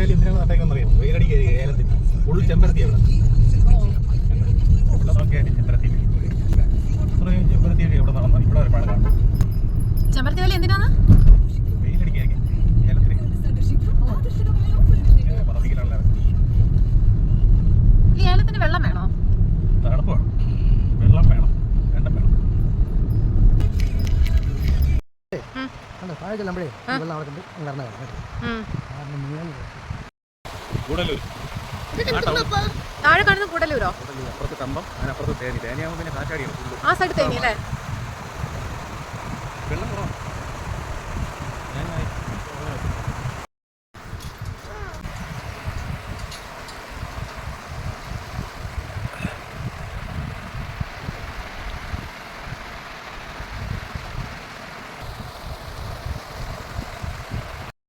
വേലി എന്തിനാണ് നട്ടേക്കെന്ന് അറിയാം വെയിലടി കയറി ഏലത്തിൽ. ഫുൾ ചെമ്പരത്തി അവിടെ. ഇവിടെ നോക്കിയാൽ ചെമ്പരത്തി ഇത്രയും ചെമ്പരത്തിയൊക്കെ ഇവിടെ നടന്നു? ഇവിടെ ഒരു മഴ കാണും. ചെമ്പരത്തി വേലി എന്തിനാണ്? വെയിലടി കയറി ഏലത്തിൽ. ഏലത്തിന് വെള്ളം വേണോ തണുപ്പ് വേണം വെള്ളം വേണം രണ്ടും വേണം അല്ല താഴെ ചെല്ലുമ്പോഴേ വെള്ളം അവിടെ കൊണ്ട് നടന്ന ഉം. കാരണം താഴെ കാണുന്ന കൂടലൂരോ ആ സൈഡ് തേനി അല്ലേ?